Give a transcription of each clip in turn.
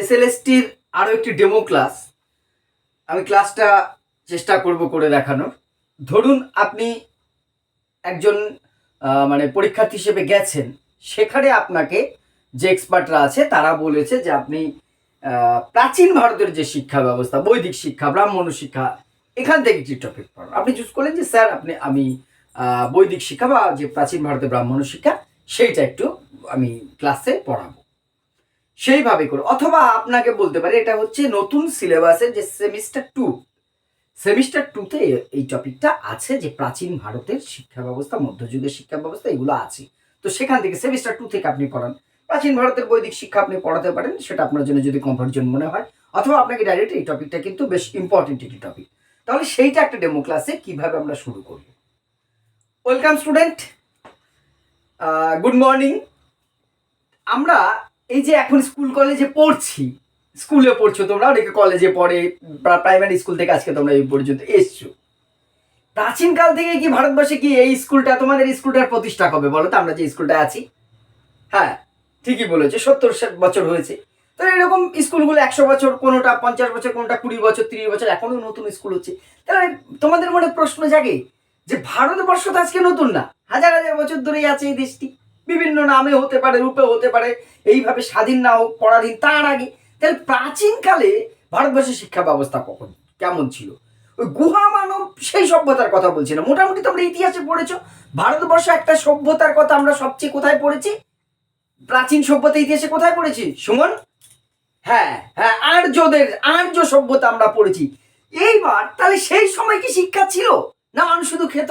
এসএলএসটির আরও একটি demo class. আমি ক্লাসটা চেষ্টা করব করে দেখানোর। ধরুন আপনি একজন মানে পরীক্ষার্থী হিসেবে গেছেন। সেখানে আপনাকে যে এক্সপার্টরা আছে, তারা বলেছে যে আপনি প্রাচীন ভারতের যে শিক্ষা ব্যবস্থা, বৈদিক শিক্ষা, ব্রাহ্মণ শিক্ষা, এখান থেকে একটি টপিক পড়ান। আপনি চুজ করলেন যে, স্যার, আপনি, আমি বৈদিক শিক্ষা বা যে প্রাচীন ভারতের ব্রাহ্মণ শিক্ষা, সেইটা একটু আমি ক্লাসে পড়াবো। সেইভাবে করে। অথবা আপনাকে বলতে পারে, এটা হচ্ছে নতুন সিলেবাসের যে সেমিস্টার টু। সেমিস্টার টুতে এই টপিকটা আছে যে প্রাচীন ভারতের শিক্ষা ব্যবস্থা, মধ্যযুগের শিক্ষা ব্যবস্থা, এগুলো আছে। তো সেখান থেকে সেমিস্টার টু থেকে আপনি পড়ান। প্রাচীন ভারতের বৈদিক শিক্ষা আপনি পড়াতে পারেন, সেটা আপনার জন্য যদি কমফর্ট জোন মনে হয়। অথবা আপনাকে ডাইরেক্ট এই টপিকটা কিন্তু বেশ ইম্পর্টেন্ট একটি টপিক তাহলে সেইটা একটা ডেমো ক্লাসে কীভাবে আমরা শুরু করব? ওয়েলকাম স্টুডেন্ট গুড মর্নিং আমরা এই যে এখন স্কুল কলেজে পড়ছি স্কুলে পড়ছো তোমরা, অনেকে কলেজে পড়ে প্রাইমারি স্কুল থেকে আজকে তোমরা এই পর্যন্ত এসছো। প্রাচীনকাল থেকে কি ভারতবর্ষে কি এই স্কুলটা তোমাদের স্কুলটার প্রতিষ্ঠা কবে বলো তো? আমরা যে স্কুলটা আছি। হ্যাঁ ঠিকই বলেছ, সত্তর বছর হয়েছে। তো এরকম স্কুলগুলো একশো বছর, কোনোটা পঞ্চাশ বছর, কোনোটা কুড়ি বছর, তিরিশ বছর এখনও নতুন স্কুল হচ্ছে। তাহলে তোমাদের মনে প্রশ্ন জাগে যে ভারতবর্ষ তো আজকে নতুন না, হাজার হাজার বছর ধরেই আছে এই দেশটি। বিভিন্ন নামে হতে পারে রূপে হতে পারে, এইভাবে স্বাধীন না হোক, পরাধীন, তার আগে। তাহলে প্রাচীনকালে ভারতবর্ষের শিক্ষা ব্যবস্থা কখন? কেমন ছিল? ওই গুহা মানব সেই সভ্যতার কথা বলছি না মোটামুটি তোমরা ইতিহাসে পড়েছো। ভারতবর্ষ একটা সভ্যতার কথা আমরা সবচেয়ে কোথায় পড়েছি? প্রাচীন সভ্যতা ইতিহাসে কোথায় পড়েছি? সুমন? হ্যাঁ হ্যাঁ আর্যদের, আর্য সভ্যতা আমরা পড়েছি। এইবার তাহলে সেই সময় কি শিক্ষা ছিল? না মানুষ শুধু খেত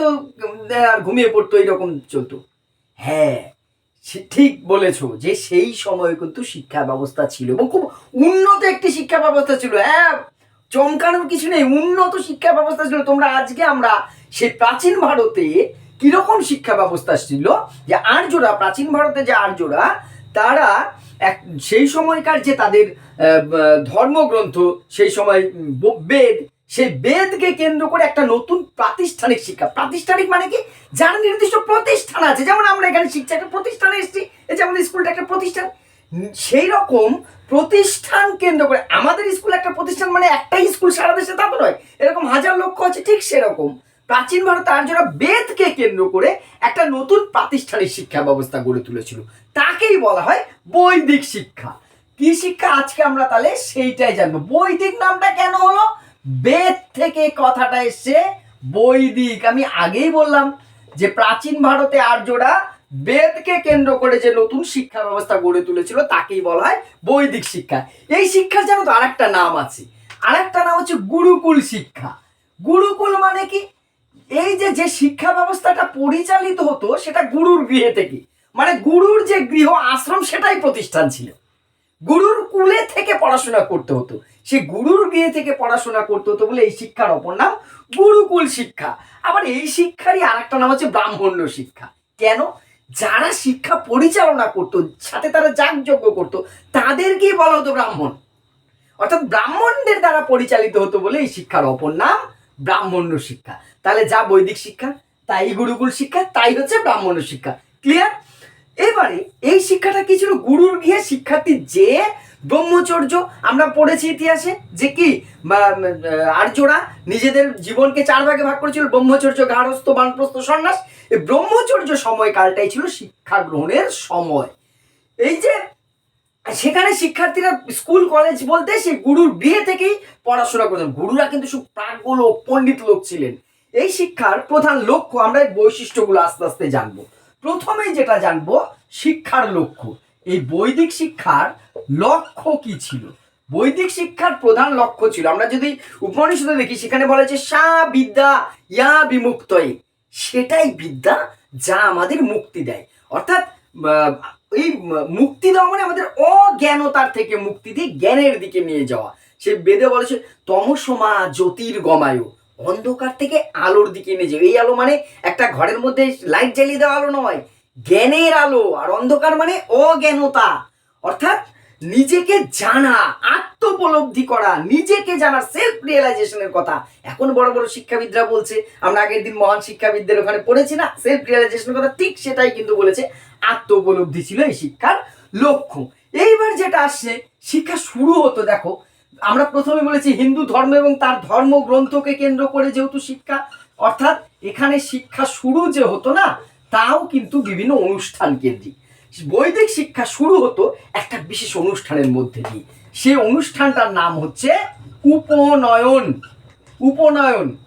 আর ঘুমিয়ে পড়তো, এইরকম চলতো? হ্যাঁ ঠিক বলেছ যে সেই সময় কিন্তু শিক্ষা ব্যবস্থা ছিল এবং খুব উন্নত একটি শিক্ষা ব্যবস্থা ছিল। হ্যাঁ চমকানোর কিছু নেই, উন্নত শিক্ষা ব্যবস্থা ছিল। তোমরা আজকে আমরা সেই প্রাচীন ভারতে কীরকম শিক্ষা ব্যবস্থা ছিল যে আর্যরা, প্রাচীন ভারতে যে আর্যরা, তারা এক সেই সময়কার যে তাদের ধর্মগ্রন্থ, সেই সময় বেদ সেই বেদকে কেন্দ্র করে একটা নতুন প্রাতিষ্ঠানিক শিক্ষা। প্রাতিষ্ঠানিক মানে কি? যার নির্দিষ্ট প্রতিষ্ঠান আছে। যেমন আমরা এখানে শিক্ষা একটা প্রতিষ্ঠানে এসেছি, এই যে আমাদের স্কুলটা একটা প্রতিষ্ঠান। সেই রকম প্রতিষ্ঠান কেন্দ্র করে, আমাদের স্কুল একটা প্রতিষ্ঠান মানে একটাই স্কুল সারা দেশে তা তো নয়। এরকম হাজার লক্ষ আছে, ঠিক সেরকম। প্রাচীন ভারতে আর্যরা বেদকে কেন্দ্র করে একটা নতুন প্রাতিষ্ঠানিক শিক্ষা ব্যবস্থা গড়ে তুলেছিল। তাকেই বলা হয় বৈদিক শিক্ষা। কি শিক্ষা আজকে আমরা তাহলে সেইটাই জানব। বৈদিক নামটা কেন হলো? বেদ থেকে কথাটা এসছে, বৈদিক। আমি আগেই বললাম যে প্রাচীন ভারতে আর্যরা বেদকে কেন্দ্র করে যে নতুন শিক্ষা ব্যবস্থা গড়ে তুলেছিল, তাকেই বলা হয় বৈদিক শিক্ষা। এই শিক্ষার যেন তো আরেকটা নাম আছে। আরেকটা নাম হচ্ছে গুরুকুল শিক্ষা। গুরুকুল মানে কি? এই যে যে শিক্ষা ব্যবস্থাটা পরিচালিত হতো, সেটা গুরুর গৃহে থেকে। মানে গুরুর যে গৃহ আশ্রম, সেটাই প্রতিষ্ঠান ছিল। গুরুর কুলে থেকে পড়াশোনা করতে হতো। সে গুরুর গৃহে থেকে পড়াশোনা করতে হতো বলে এই শিক্ষার অপর নাম গুরুকুল শিক্ষা। আবার এই শিক্ষারই আর একটা নাম হচ্ছে ব্রাহ্মণ্য শিক্ষা। কেন? যারা শিক্ষা পরিচালনা করতো, সাথে তারা যাগযজ্ঞ করতো, তাদেরকেই বলা হতো ব্রাহ্মণ। অর্থাৎ ব্রাহ্মণদের দ্বারা পরিচালিত হতো বলে এই শিক্ষার অপর নাম ব্রাহ্মণ্য শিক্ষা। তাহলে যা বৈদিক শিক্ষা, তাই গুরুকুল শিক্ষা, তাই হচ্ছে ব্রাহ্মণ্য শিক্ষা। ক্লিয়ার এবারে এই শিক্ষাটা কি ছিল? গুরুর গিয়ে শিক্ষার্থী যে ব্রহ্মচর্য আমরা পড়েছি ইতিহাসে, যে কি আর্যরা নিজেদের জীবনকে চার ভাগে ভাগ করেছিল, ব্রহ্মচর্য গার্হস্থ বানপ্রস্থ, সন্ন্যাস। এই ব্রহ্মচর্য সময়কালটাই ছিল শিক্ষা গ্রহণের সময়। এই যে, সেখানে শিক্ষার্থীরা স্কুল, কলেজ বলতে সেই গুরুর গৃহে থেকেই পড়াশোনা করতেন। গুরুরা কিন্তু সব প্রাজ্ঞ লোক, পণ্ডিত লোক ছিলেন। এই শিক্ষার প্রধান লক্ষ্য আমরা বৈশিষ্ট্যগুলো আস্তে আস্তে জানব। প্রথমেই যেটা জানব, শিক্ষার লক্ষ্য। এই বৈদিক শিক্ষার লক্ষ্য কি ছিল? বৈদিক শিক্ষার প্রধান লক্ষ্য ছিল, আমরা যদি উপনিষদে দেখি, সেখানে বলা হয়েছে, সা বিদ্যা ইয়া বিমুক্তয়ে। সেটাই বিদ্যা যা আমাদের মুক্তি দেয়। অর্থাৎ এই মুক্তি দেওয়া মানে আমাদের অজ্ঞানতার থেকে মুক্তি দিয়ে জ্ঞানের দিকে নিয়ে যাওয়া। সে বেদে বলেছে তমসমা জ্যোতির্গমায়। অন্ধকার থেকে আলোর দিকে এনে যাও। এই আলো মানে একটা ঘরের মধ্যে লাইট জ্বালিয়ে দেওয়া আলো নয়, জ্ঞানের আলো। আর অন্ধকার মানে অজ্ঞানতা। অর্থাৎ নিজেকে জানা, আত্মোপলব্ধি করা, নিজেকে জানা সেলফ রিয়েলাইজেশনের কথা। এখন বড় বড় শিক্ষাবিদরা বলছে, আমরা আগের দিন মহান শিক্ষাবিদদের ওখানে পড়েছি না? সেলফ রিয়েলাইজেশনের কথা ঠিক সেটাই কিন্তু বলেছে। আত্ম উপলব্ধি ছিল এই শিক্ষার লক্ষ্য। এইবার যেটা আসছে, শিক্ষা শুরু হতো, দেখো আমরা প্রথমে বলেছি হিন্দু ধর্ম এবং তার ধর্মগ্রন্থকে কেন্দ্র করে যেহেতু শিক্ষা, অর্থাৎ এখানে শিক্ষা শুরু যে হতো না, তাও কিন্তু বিভিন্ন অনুষ্ঠান কেন্দ্রিক। বৈদিক শিক্ষা শুরু হতো একটা বিশেষ অনুষ্ঠানের মধ্যে দিয়ে। সেই অনুষ্ঠানটার নাম হচ্ছে উপনয়ন। উপনয়ন।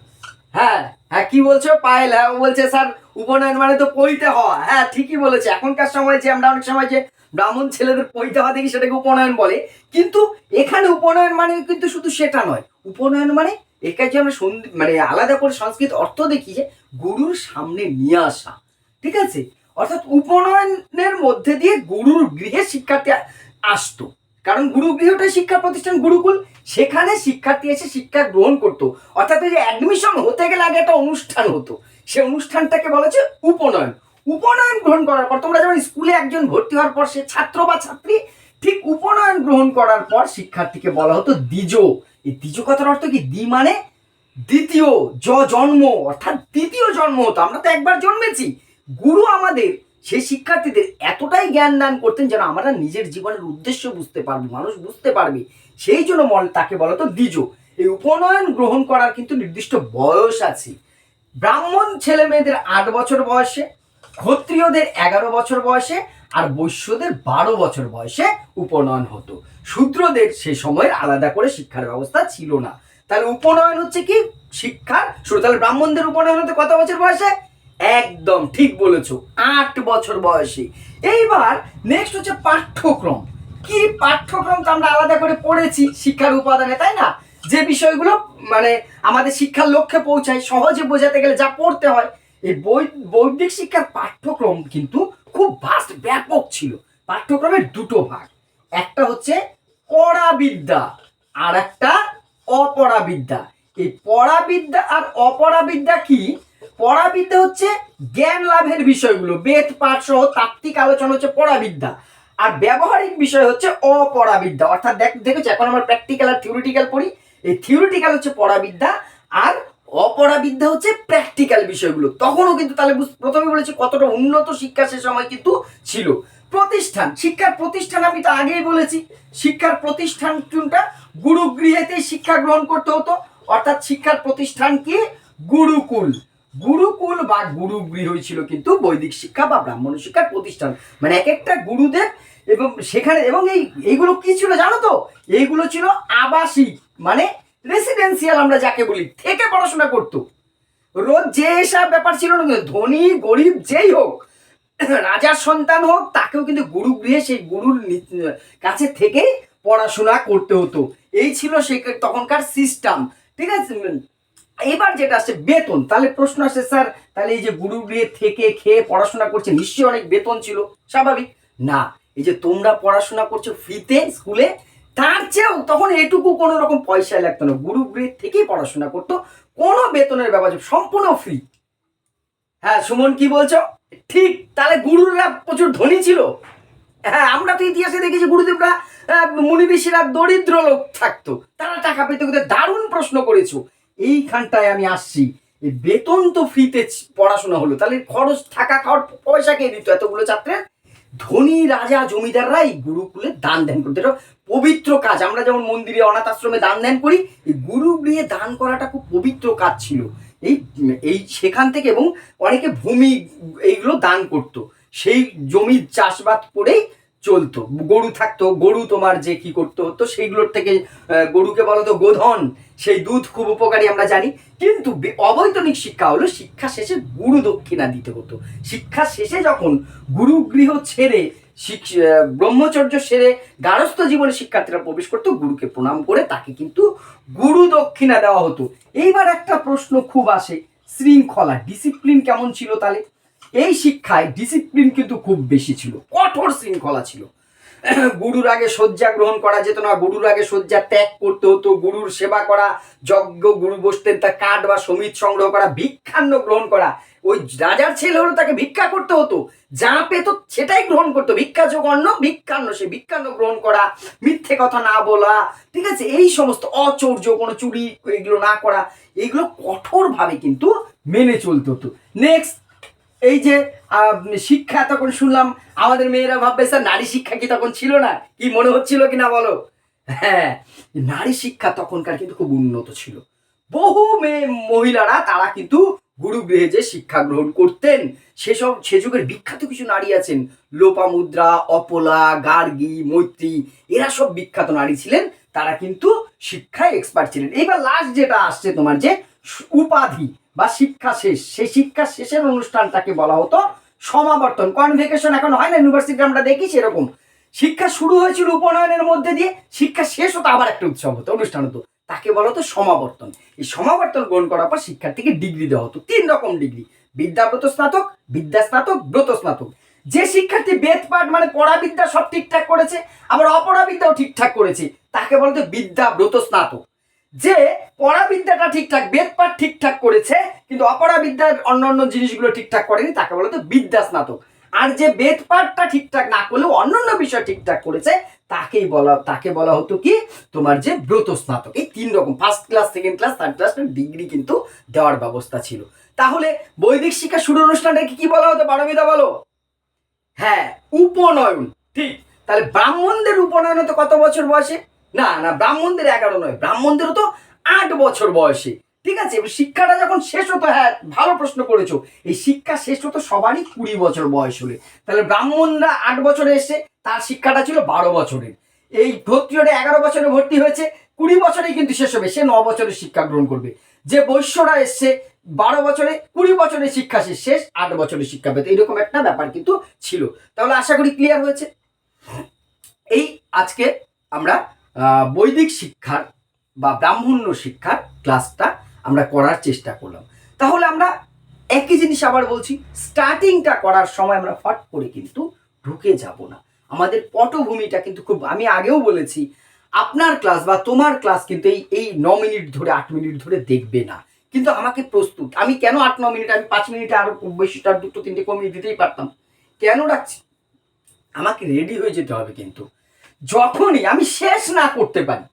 হ্যাঁ হ্যাঁ কি বলছো? পায়েল হ্যাঁ বলছে, স্যার, উপনয়ন মানে তো পইতে হওয়া। হ্যাঁ ঠিকই বলেছে। এখনকার সময় যে, আমরা অনেক সময় যে ব্রাহ্মণ ছেলেদের হওয়া দেখি সেটাকে উপনয়ন বলে? কিন্তু এখানে উপনয়ন মানে কিন্তু শুধু সেটা নয়। উপনয়ন মানে একে যে আমরা মানে আলাদা করে সংস্কৃত অর্থ দেখি যে গুরুর সামনে নিয়ে আসা। ঠিক আছে? অর্থাৎ উপনয়নের মধ্যে দিয়ে গুরুর গৃহে শিক্ষার্থী আসতো। কারণ গুরু গৃহটাই শিক্ষা প্রতিষ্ঠান, গুরুকুল। সেখানে শিক্ষার্থী এসে শিক্ষা গ্রহণ করতো। অর্থাৎ ওই যে অ্যাডমিশন হতে গেলে আগে একটা অনুষ্ঠান হতো। সে অনুষ্ঠানটাকে বলা হচ্ছে উপনয়ন। উপনয়ন গ্রহণ করার পর, তোমরা যেমন স্কুলে একজন ভর্তি হওয়ার পর সে ছাত্র বা ছাত্রী, ঠিক উপনয়ন গ্রহণ করার পর শিক্ষার্থীকে বলা হতো দ্বিজ। এই দ্বিজ কথার অর্থ কি? দ্বি মানে দ্বিতীয়, জ জন্ম, অর্থাৎ দ্বিতীয় জন্ম হতো। আমরা তো একবার জন্মেছি। গুরু আমাদের, সেই শিক্ষার্থীদের এতটাই জ্ঞান দান করতেন যেন আমরা নিজের জীবনের উদ্দেশ্য বুঝতে পারব, মানুষ বুঝতে পারবে। সেই জন্য মল তাকে বলা হতো দ্বিজ। এই উপনয়ন গ্রহণ করার কিন্তু নির্দিষ্ট বয়স আছে। ব্রাহ্মণ ছেলে মেয়েদের আট বছর বয়সে ক্ষত্রিয়দের এগারো বছর বয়সে আর বৈশ্যদের বারো বছর বয়সে উপনয়ন হতো। শূদ্রদের সে সময়ের আলাদা করে শিক্ষার ব্যবস্থা ছিল না। তাহলে উপনয়ন হচ্ছে কি? শিক্ষার শুরু। তাহলে ব্রাহ্মণদের উপনয়ন হতে কত বছর বয়সে? একদম ঠিক বলেছ, আট বছর বয়সে। এইবার নেক্সট হচ্ছে পাঠ্যক্রম। কি পাঠ্যক্রম তো আমরা আলাদা করে পড়েছি শিক্ষার উপাদানে, তাই না? যে বিষয়গুলো মানে আমাদের শিক্ষার লক্ষ্যে পৌঁছায়, সহজে বোঝাতে গেলে যা পড়তে হয় এই বৈদিক শিক্ষার পাঠ্যক্রম কিন্তু খুব ভাস্ট ব্যাপক ছিল। পাঠ্যক্রমের দুটো ভাগ। একটা হচ্ছে পড়াবিদ্যা আর একটা অপরাবিদ্যা এই পড়াবিদ্যা আর অপরাবিদ্যা কি? পড়াবিদ্যা হচ্ছে জ্ঞান লাভের বিষয়গুলো। বেদ, পাঠ সহ তাত্ত্বিক আলোচনা হচ্ছে পড়াবিদ্যা। আর ব্যবহারিক বিষয় হচ্ছে অপরাবিদ্যা অর্থাৎ দেখ, দেখেছ, এখন আমরা প্র্যাকটিক্যাল আর থিওরিটিক্যাল পড়ি। এই থিওরিটিক্যাল হচ্ছে পড়াবিদ্যা আর অপরাবিদ্যা হচ্ছে প্র্যাকটিক্যাল বিষয়গুলো। তখনও কিন্তু তাহলে প্রথমে বলেছি কতটা উন্নত শিক্ষা সে সময় কিন্তু ছিল। প্রতিষ্ঠান, শিক্ষার প্রতিষ্ঠান আমি তো আগেই বলেছি। শিক্ষার প্রতিষ্ঠান কোনটা? গুরুগৃহেতেই শিক্ষা গ্রহণ করতে হতো। অর্থাৎ শিক্ষার প্রতিষ্ঠান কি? গুরুকুল। গুরুকুল বা গুরুগৃহই ছিল কিন্তু বৈদিক শিক্ষা বা ব্রাহ্মণ শিক্ষার প্রতিষ্ঠান। মানে এক একটা গুরুদেব এবং সেখানে এবং এই এইগুলো কি ছিল জানো তো? এইগুলো ছিল আবাসিক। মানে রেসিডেন্সিয়াল আমরা যাকে বলি, থেকে পড়াশোনা করতো। রোজ যে এসব ব্যাপার ছিল না ধনী, গরিব যেই হোক, রাজার সন্তান হোক, তাকেও কিন্তু গুরু গৃহে সেই গুরুর কাছে থেকেই পড়াশোনা করতে হতো। এই ছিল সে তখনকার সিস্টেম ঠিক আছে? এবার যেটা আসছে, বেতন। তাহলে প্রশ্ন আসছে, স্যার, তাহলে এই যে গুরু গৃহে থেকে খেয়ে পড়াশোনা করছে, নিশ্চয়ই অনেক বেতন ছিল? স্বাভাবিক। না, এই যে তোমরা পড়াশোনা করছ ফ্রিতে স্কুলে তার চেয়েও তখন এটুকু কোনো রকম পয়সা লাগতো না। গুরুগৃহ থেকেই পড়াশোনা করতো, কোনো বেতনের ব্যাপার সম্পূর্ণ ফ্রি হ্যাঁ সুমন কি বলছো? ঠিক, তাহলে গুরুরা প্রচুর ধনী ছিল। হ্যাঁ আমরা তো ইতিহাসে দেখেছি গুরুদেবরা মুনি ঋষিরা দরিদ্র লোক থাকতো। তারা টাকা পেতে পেতে দারুণ প্রশ্ন করেছ। এইখানটায় আমি আসছি। বেতন তো ফ্রিতে পড়াশোনা হলো। তাহলে খরচ থাকা খাওয়ার পয়সা কে দিত এতগুলো ছাত্রের? ধনী রাজা জমিদাররা এই গুরুকুলে দান ধ্যান করতে। এটা পবিত্র কাজ। আমরা যেমন মন্দিরে, অনাথ আশ্রমে দান ধ্যান করি, এই গুরুগৃহে দান করাটা খুব পবিত্র কাজ ছিল। এই এই সেখান থেকে এবং অনেকে ভূমি এইগুলো দান করতো। সেই জমির চাষবাদ করেই চলতো। গরু থাকতো, গরু তোমার যে কি করতে হতো সেইগুলোর থেকে গরুকে বলো তো গোধন, সেই দুধ খুব উপকারী আমরা জানি। কিন্তু অবৈতনিক শিক্ষা হলো শিক্ষা শেষে গুরু দক্ষিণা দিতে হতো। শিক্ষা শেষে যখন গুরুগৃহ ছেড়ে ব্রহ্মচর্য সেরে গারস্থ জীবনে শিক্ষার্থীরা প্রবেশ করতো, গুরুকে প্রণাম করে তাকে কিন্তু গুরু দক্ষিণা দেওয়া হতো। এইবার একটা প্রশ্ন খুব আসে, শৃঙ্খলা ডিসিপ্লিন কেমন ছিল তাহলে? এই শিক্ষায় ডিসিপ্লিন কিন্তু খুব বেশি ছিল, কঠোর শৃঙ্খলা ছিল। গুরুর আগে শয্যা গ্রহণ করা যেত না, গুরুর আগে শয্যা ত্যাগ করতে হতো, গুরুর সেবা করা, যজ্ঞ, গুরু বসতেন তার কাঠ বা সমিত সংগ্রহ করা, ভিক্ষান্ন গ্রহণ করা। ওই রাজার ছেলে হলো তাকে ভিক্ষা করতে হতো, যা পেত সেটাই গ্রহণ করতো। ভিক্ষা যোগ অন্ন, ভিক্ষান্ন সে, ভিক্ষান্ন গ্রহণ করা, মিথ্যে কথা না বলা, ঠিক আছে? এই সমস্ত অচর্য, কোনো চুরি, এগুলো না করা, এগুলো কঠোরভাবে কিন্তু মেনে চলতে হতো। নেক্সট এই যে শিক্ষা তখন শুনলাম, আমাদের মেয়েরা ভাববে, স্যার, নারী শিক্ষা কি তখন ছিল না? কি মনে হচ্ছিল কি না বলো? হ্যাঁ নারী শিক্ষা তখনকার কিন্তু খুব উন্নত ছিল। বহু মেয়ে, মহিলারা, তারা কিন্তু গুরুগৃহে যে শিক্ষা গ্রহণ করতেন, সেসব, সে যুগের বিখ্যাত কিছু নারী আছেন। লোপামুদ্রা, অপলা, গার্গী, মৈত্রী, এরা সব বিখ্যাত নারী ছিলেন। তারা কিন্তু শিক্ষায় এক্সপার্ট ছিলেন। এইবার লাস্ট যেটা আসছে তোমার যে উপাধি বা শিক্ষা শেষ। সেই শিক্ষা শেষের অনুষ্ঠানটাকে বলা হতো সমাবর্তন। কনভেকেশন এখন হয় না ইউনিভার্সিটি আমরা দেখি সেরকম শিক্ষা শুরু হয়েছিল উপনয়নের মধ্যে দিয়ে, শিক্ষা শেষ হতো, আবার একটা উৎসব হতো, অনুষ্ঠান হতো। তাকে বলা হতো সমাবর্তন। এই সমাবর্তন গ্রহণ করার পর শিক্ষার্থীকে ডিগ্রি দেওয়া হতো, তিন রকম ডিগ্রি। বিদ্যাব্রত স্নাতক, বিদ্যা স্নাতক, ব্রত স্নাতক। যে শিক্ষার্থী বেদ পাঠ মানে পড়াবিদ্যা সব ঠিকঠাক করেছে, আবার অপরাবিদ্যাও ঠিকঠাক করেছে, তাকে বলা হতো বিদ্যা ব্রত স্নাতক। যে পড়াবিদ্যাটা ঠিকঠাক বেদ পাঠ ঠিকঠাক করেছে, কিন্তু অপরাবিদ্যার অন্যান্য জিনিসগুলো ঠিকঠাক করেনি, তাকে বলা হতো বিদ্যা স্নাতক। আর যে বেদ পাঠটা ঠিকঠাক না করলেও অন্যান্য বিষয় ঠিকঠাক করেছে, তাকেই বলা, তাকে বলা হতো কি? তোমার যে ব্রত স্নাতক। এই তিন রকম first class second class third class degree কিন্তু দেওয়ার ব্যবস্থা ছিল। তাহলে বৈদিক শিক্ষা শুরু অনুষ্ঠানটাকে কি বলা হতো, পারমিতা, বলো? হ্যাঁ উপনয়ন। ঠিক। তাহলে ব্রাহ্মণদের উপনয়ন তো কত বছর বয়সে? না না, ব্রাহ্মণদের এগারো নয়, ব্রাহ্মণদেরও তো আট বছর বয়সে। ঠিক আছে? শিক্ষাটা যখন শেষ হতো হ্যাঁ ভালো প্রশ্ন করেছ। এই শিক্ষা শেষ হতো সবারই কুড়ি বছর বয়স হলে। তাহলে ব্রাহ্মণরা আট বছরে এসে তার শিক্ষাটা ছিল বারো বছরের। এই ক্ষত্রিয়রা এগারো বছরে ভর্তি হয়েছে, কুড়ি বছরেই কিন্তু শেষ হবে। সে ন বছরের শিক্ষা গ্রহণ করবে। যে বৈশ্যরা এসছে, বারো বছরে, কুড়ি বছরের শিক্ষা শেষ শেষ, আট বছরের শিক্ষা পেতে। এরকম একটা ব্যাপার কিন্তু ছিল। তাহলে আশা করি ক্লিয়ার হয়েছে। এই আজকে আমরা বৈদিক শিক্ষার বা ব্রাহ্মণ্য শিক্ষার ক্লাসটা আমরা করার চেষ্টা করলাম। তাহলে আমরা একই জিনিস আবার বলছি স্টার্টিংটা করার সময় আমরা ফট করে কিন্তু ঢুকে যাব না। আমাদের পটভূমিটা কিন্তু খুব, আমি আগেও বলেছি, আপনার ক্লাস বা তোমার ক্লাস কিন্তু এই এই ন মিনিট ধরে, আট মিনিট ধরে দেখবে না। কিন্তু আমাকে প্রস্তুত, আমি কেন আট, ন মিনিট, আমি পাঁচ মিনিটে আরও বেশিটা দুটো, তিনটে কমিয়ে দিতেই পারতাম? কেন রাখছি? আমাকে রেডি হয়ে যেতে হবে কিন্তু। যখনই আমি শেষ না করতে পারি,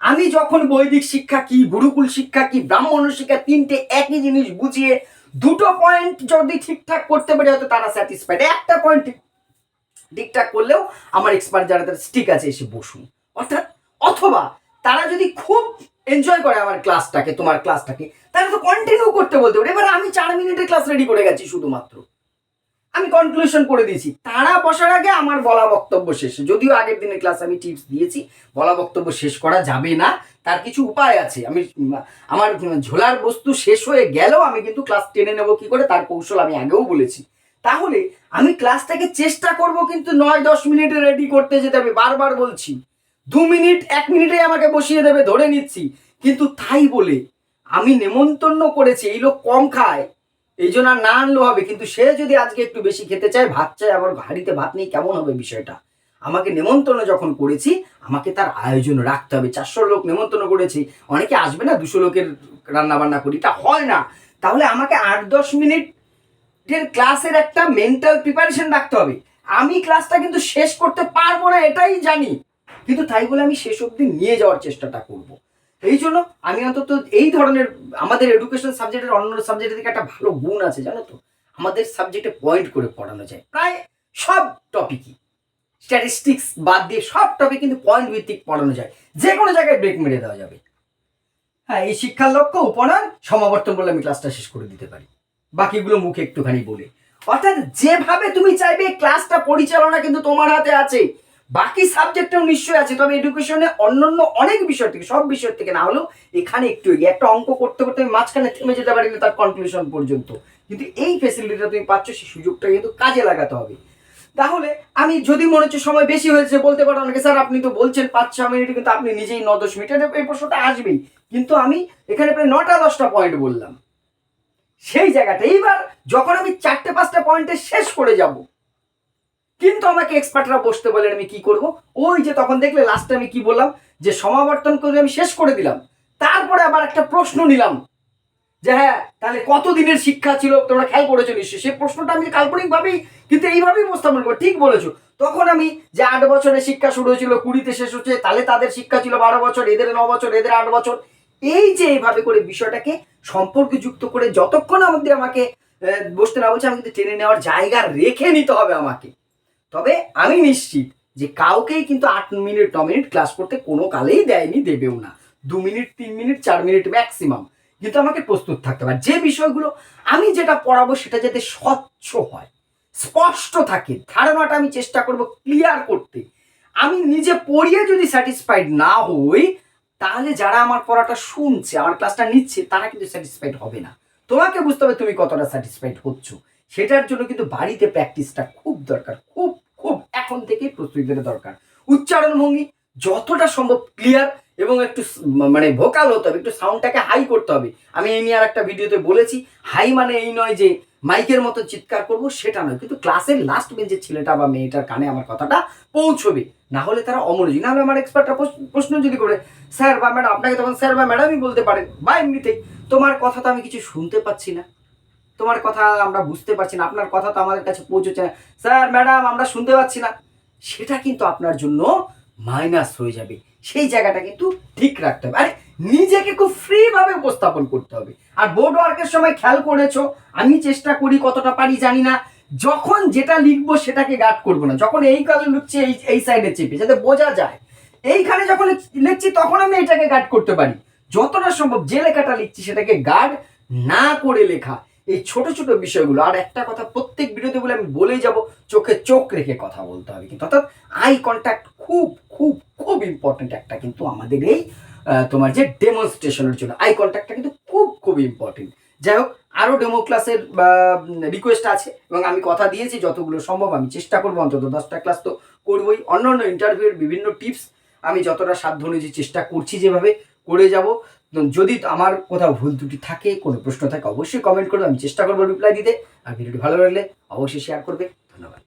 আমি যখন বৈদিক শিক্ষা কি, গুরুকুল শিক্ষা কি, ব্রাহ্মণ শিক্ষা তিনটে একই জিনিস বুঝিয়ে দুটো পয়েন্ট যদি ঠিকঠাক করতে পারি, হয়তো তারা স্যাটিসফাইড একটা পয়েন্ট ঠিকঠাক করলেও আমার এক্সপার্ট যারা, তারা ঠিক আছে, এসে বসুন। অর্থাৎ, অথবা তারা যদি খুব এনজয় করে আমার ক্লাসটাকে তোমার ক্লাসটাকে তাহলে তো কন্টিনিউ করতে বলতে পারে। এবার আমি চার মিনিটের ক্লাস রেডি করে গেছি শুধুমাত্র। আমি কনক্লুশন করে দিয়েছি। তারা বসার আগে আমার বলা বক্তব্য শেষ। যদিও আগের দিনের ক্লাস আমি টিপস দিয়েছি, বলা বক্তব্য শেষ করা যাবে না, তার কিছু উপায় আছে। আমি, আমার ঝোলার বস্তু শেষ হয়ে গেলেও আমি কিন্তু ক্লাস টেনে নেব কি করে, তার কৌশল আমি আগেও বলেছি। তাহলে আমি ক্লাসটাকে চেষ্টা করব কিন্তু নয় দশ মিনিটে রেডি করতে যেতে হবে বারবার বলছি। দু মিনিট, এক মিনিটে আমাকে বসিয়ে দেবে, ধরে নিচ্ছি। কিন্তু তাই বলে আমি নেমন্তন্ন করেছি, এই লোক কম খায়। এই জন্য না আনলেও হবে, কিন্তু সে যদি আজকে একটু বেশি খেতে চায়, ভাত চায় আমার হাড়িতে ভাত নেই, কেমন হবে বিষয়টা? আমাকে নেমন্তন্ন যখন করেছি, আমাকে তার আয়োজন রাখতে হবে। চারশো লোক নেমন্তন্ন করেছি, অনেকে আসবে না, দুশো লোকের রান্না বান্না করি, তা হয় না। তাহলে আমাকে আট দশ মিনিটের ক্লাসের একটা মেন্টাল প্রিপারেশন রাখতে হবে। আমি ক্লাসটা কিন্তু শেষ করতে পারব না, এটাই জানি। কিন্তু তাই বলে আমি শেষ অবধি নিয়ে যাওয়ার চেষ্টাটা করব। এই জন্য আমি অন্তত এই ধরনের আমাদের এডুকেশন সাবজেক্টের অন্য সাবজেক্টের থেকে একটা ভালো গুণ আছে, জানো তো? আমাদের সাবজেক্টে পয়েন্ট করে পড়ানো যায়। প্রায় সব টপিকই স্ট্যাটিস্টিক্স বাদ দিয়ে সব টপিক কিন্তু পয়েন্ট ভিত্তিক পড়ানো যায়। যে কোনো জায়গায় ব্রেক মেরে দেওয়া যাবে। হ্যাঁ এই শিক্ষার লক্ষ্য উপনয়ন সমাবর্তন বলে আমি ক্লাসটা শেষ করে দিতে পারি। বাকিগুলো মুখে একটুখানি বলে। অর্থাৎ যেভাবে তুমি চাইবে ক্লাসটা পরিচালনা কিন্তু তোমার হাতে আছে। বাকি সাবজেক্টেও নিশ্চয়ই আছে, তবে এডুকেশনে অন্যান্য অনেক বিষয় থেকে, সব বিষয় থেকে না হলেও এখানে একটু এগিয়ে, একটা অঙ্ক করতে করতে আমি মাঝখানে থেমে যেতে পারি না তার কনক্লুশন পর্যন্ত। কিন্তু এই ফেসিলিটিটা তুমি পাচ্ছ, সেই সুযোগটা কিন্তু কাজে লাগাতে হবে। তাহলে আমি যদি মনে হচ্ছে সময় বেশি হয়েছে, বলতে পারো অনেকে, স্যার, আপনি তো বলছেন পাঁচ ছ মিনিট, কিন্তু আপনি নিজেই ন, দশ মিনিটের এই প্রশ্নটা আসবেই। কিন্তু আমি এখানে প্রায় নটা, দশটা পয়েন্ট বললাম। সেই জায়গাটা, এইবার যখন আমি চারটে, পাঁচটা পয়েন্টে শেষ করে যাব কিন্তু আমাকে এক্সপার্টরা বসতে বলেন আমি কি করব? ওই যে তখন দেখলে লাস্টে আমি কি বললাম? যে সমাবর্তন করে আমি শেষ করে দিলাম। তারপরে আবার একটা প্রশ্ন নিলাম। যে হ্যাঁ তাহলে কতদিনের শিক্ষা ছিল? তোমরা খেয়াল করেছ নিশ্চয়ই। সেই প্রশ্নটা আমি কাল্পনিকভাবেই কিন্তু এইভাবেই উপস্থাপন করব। ঠিক বলেছ। তখন আমি যে আট বছরের শিক্ষা শুরু হয়েছিল, কুড়িতে শেষ হচ্ছে, তাহলে তাদের শিক্ষা ছিল বারো বছর, এদের ন বছর, এদের আট বছর। এই যে এইভাবে করে বিষয়টাকে সম্পর্কযুক্ত করে যতক্ষণ আমাদের আমাকে বসতে না বলছে, আমি কিন্তু টেনে নেওয়ার জায়গা রেখে নিতে হবে আমাকে। তবে আমি নিশ্চিত যে কাউকেই কিন্তু আট মিনিট, ন মিনিট ক্লাস করতে কোনো কালেই দেয়নি, দেবেও না। দু মিনিট, তিন মিনিট, চার মিনিট ম্যাক্সিমাম কিন্তু আমাকে প্রস্তুত থাকতে হবে। যে বিষয়গুলো আমি যেটা পড়াবো সেটা যাতে স্বচ্ছ হয়, স্পষ্ট থাকে, ধারণাটা আমি চেষ্টা করব ক্লিয়ার করতে। আমি নিজে পড়িয়ে যদি স্যাটিসফাইড না হই, তাহলে যারা আমার পড়াটা শুনছে, আমার ক্লাসটা নিচ্ছে, তারা কিন্তু স্যাটিসফাইড হবে না। তোমাকে বুঝতে হবে তুমি কতটা স্যাটিসফাইড হচ্ছ। সেটার জন্য কিন্তু বাড়িতে প্র্যাকটিসটা খুব দরকার, খুব খুব এখন থেকেই প্রস্তুতিটা দরকার। উচ্চারণ ভঙ্গি যতটা সম্ভব ক্লিয়ার এবং একটু মানে ভোকাল হতে হবে, একটু সাউন্ডটাকে হাই করতে হবে। আমি এই নিয়ে আর একটা ভিডিওতে বলেছি হাই মানে এই নয় যে মাইকের মতো চিৎকার করব, সেটা নয়। কিন্তু ক্লাসের লাস্ট বেঞ্চের ছেলেটা বা মেয়েটার কানে আমার কথাটা পৌঁছবে। না হলে তারা অমনোযোগী। না হলে আমার এক্সপার্টরা প্রশ্ন যদি করে স্যার বা ম্যাডাম আপনাকে তখন স্যার বা ম্যাডামই বলতে পারেন বা এমনিতেই, তোমার কথা তো আমি কিছু শুনতে পাচ্ছি না। তোমার কথা আমরা বুঝতে পারছি না, আপনার কথা তো আমাদের কাছে পৌঁছচ্ছে না। স্যার, ম্যাডাম, আমরা শুনতে পাচ্ছি না। সেটা কিন্তু আপনার জন্য মাইনাস হয়ে যাবে। সেই জায়গাটা কিন্তু ঠিক রাখতে হবে। আরে, নিজেকে খুব ফ্রি ভাবে উপস্থাপন করতে হবে। আর বোর্ড ওয়ার্কের সময় খেয়াল করেছ? আমি চেষ্টা করি কতটা পারি জানি না। যখন যেটা লিখব সেটাকে গার্ড করব না। যখন এই কালে লিখছি এই এই সাইডে চেপে, যাতে বোঝা যায়। এইখানে যখন লিখছি, তখন আমি এটাকে গার্ড করতে পারি। যতটা সম্ভব যে লেখাটা লিখছি, সেটাকে গার্ড না করে লেখা। এই ছোট ছোট বিষয়গুলো, আর একটা কথা প্রত্যেক ভিডিওতে বলে আমি বলেই যাব, চোখে চোখ রেখে কথা বলতে হবে কিন্তু। অর্থাৎ আই কন্ট্যাক্ট খুব খুব খুব ইম্পর্টেন্ট একটা কিন্তু আমাদের এই তোমার যে ডেমনস্ট্রেশনের জন্য। আই কন্ট্যাক্টটা কিন্তু খুব খুব ইম্পর্টেন্ট যাই হোক আরও ডেমো ক্লাসের রিকোয়েস্ট আছে এবং আমি কথা দিয়েছি, যতগুলো সম্ভব আমি চেষ্টা করব, অন্তত দশটা ক্লাস তো করবোই। অন্য অন্য ইন্টারভিউয়ের বিভিন্ন টিপস আমি যতটা সাধ্য অনুযায়ী চেষ্টা করছি যেভাবে করে যাব। যদি আমার কোথাও ভুল ত্রুটি থাকে, কোনো প্রশ্ন থাকে, অবশ্যই কমেন্ট করবে, আমি চেষ্টা করব রিপ্লাই দিতে। আর ভিডিওটি ভালো লাগলে অবশ্যই শেয়ার করবে। ধন্যবাদ।